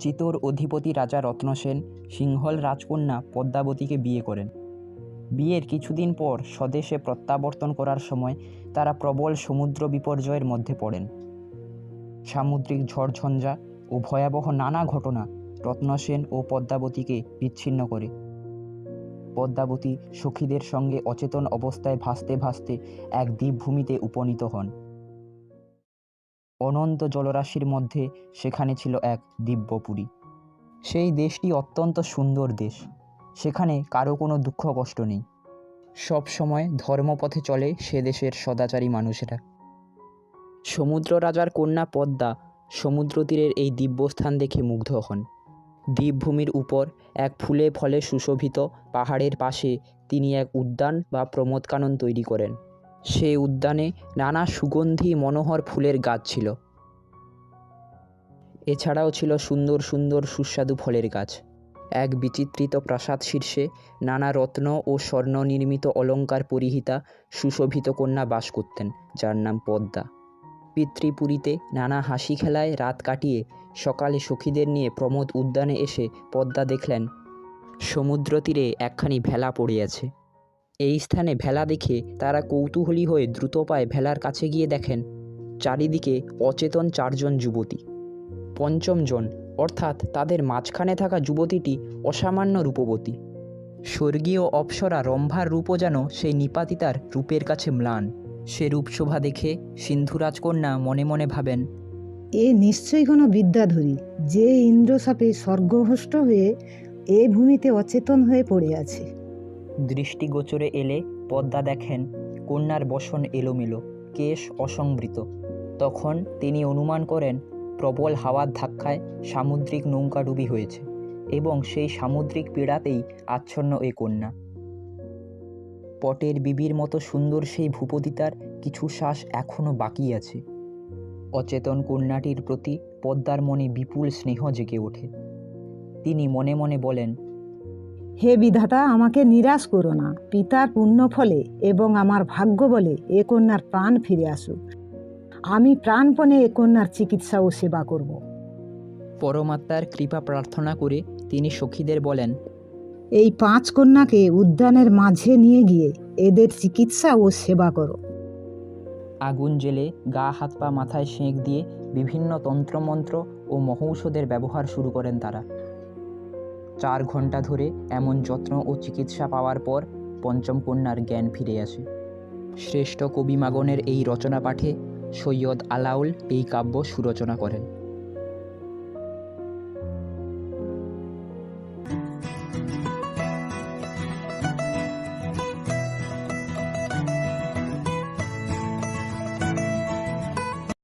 চিতোর অধিপতি রাজা রত্নসেন সিংহল রাজকন্যা পদ্মাবতীকে বিয়ে করেন। বিয়ের কিছুদিন পর স্বদেশে প্রত্যাবর্তন করার সময় তারা প্রবল সমুদ্র বিপর্যয়ের মধ্যে পড়েন। সামুদ্রিক ঝড়ঝঞ্ঝা ও ভয়াবহ নানা ঘটনা রত্নসেন ও পদ্মাবতীকে বিচ্ছিন্ন করে। পদ্মাবতী সখীদের সঙ্গে অচেতন অবস্থায় ভাসতে ভাসতে এক দ্বীপভূমিতে উপনীত হন। অনন্ত জলরাশির মধ্যে সেখানে ছিল এক দিব্যপুরী। সেই দেশটি অত্যন্ত সুন্দর দেশ। সেখানে কারও কোনো দুঃখ কষ্ট নেই। সব সময় ধর্মপথে চলে সে দেশের সদাচারী মানুষেরা। সমুদ্র রাজার কন্যা পদ্মা সমুদ্র তীরের এই দিব্যস্থান দেখে মুগ্ধ হন। দ্বীপভূমির উপর এক ফুলে ফলে সুশোভিত পাহাড়ের পাশে তিনি এক উদ্যান বা প্রমোদকানন তৈরি করেন। সে উদ্যানে নানা সুগন্ধি মনোহর ফুলের গাছ ছিল। এছাড়াও ছিল সুন্দর সুন্দর সুস্বাদু ফলের গাছ। এক বিচিত্রিত প্রাসাদ শীর্ষে নানা রত্ন ও স্বর্ণ নির্মিত অলঙ্কার পরিহিতা সুশোভিত কন্যা বাস করতেন, যার নাম পদ্মা। পিতৃপুরীতে নানা হাসি খেলায় রাত কাটিয়ে সকালে সখীদের নিয়ে প্রমোদ উদ্যানে এসে পদ্মা দেখলেন সমুদ্র তীরে একখানি ভেলা পড়ে আছে। এই স্থানে ভেলা দেখে তারা কৌতূহলী হয়ে দ্রুত পায়ে ভেলার কাছে গিয়ে দেখেন, চারিদিকে অচেতন চারজন যুবতী। পঞ্চম জন, অর্থাৎ তাদের মাঝখানে থাকা যুবতীটি অসামান্য রূপবতী। স্বর্গীয় অপ্সরা রম্ভার রূপও যেন সেই নিপাতিতার রূপের কাছে ম্লান। সে রূপশোভা দেখে সিন্ধুরাজ কন্যা মনে মনে ভাবেন, এ নিশ্চয়ই কোনো বিদ্যাধরী, যে ইন্দ্রসাপে স্বর্গভ্রষ্ট হয়ে এ ভূমিতে অচেতন হয়ে পড়ে আছে। দৃষ্টিগোচরে এলে পদ্মা দেখেন, কন্যার বসন এলোমেলো, কেশ অসংবৃত। তখন তিনি অনুমান করেন, প্রবল হাওয়ার ধাক্কায় সামুদ্রিক নৌকাডুবি হয়েছে এবং সেই সামুদ্রিক পীড়াতেই আচ্ছন্ন এ কন্যা। পটের বিবির মতো সুন্দর সেই ভূপতিতার কিছু শ্বাস এখনও বাকি আছে। অচেতন কন্যাটির প্রতি পদ্মার মনে বিপুল স্নেহ জেগে ওঠে। তিনি মনে মনে বলেন হে বিধাতা আমাকে নিরাশ করো না। পিতার পুণ্য ফলে এবং আমার ভাগ্য বলে এ কন্যার প্রাণ ফিরে আসুক। আমি প্রাণপণে এ কন্যার চিকিৎসা ও সেবা করব। পরমাত্মার কৃপা প্রার্থনা করে তিনি সখীদের বলেন এই পাঁচ কন্যাকে উদ্যানের মাঝে নিয়ে গিয়ে এদের চিকিৎসা ও সেবা করো। আগুন জেলে গা হাত পা মাথায় সেঁক দিয়ে বিভিন্ন তন্ত্রমন্ত্র ও মহৌষধের ব্যবহার শুরু করেন তারা। চার ঘণ্টা ধরে এমন যত্ন ও চিকিৎসা পাওয়ার পর পঞ্চম কন্যার জ্ঞান ফিরে আসে। শ্রেষ্ঠ কবি মাগনের এই রচনা পাঠে সৈয়দ আলাউল এই কাব্য সুরচনা করেন।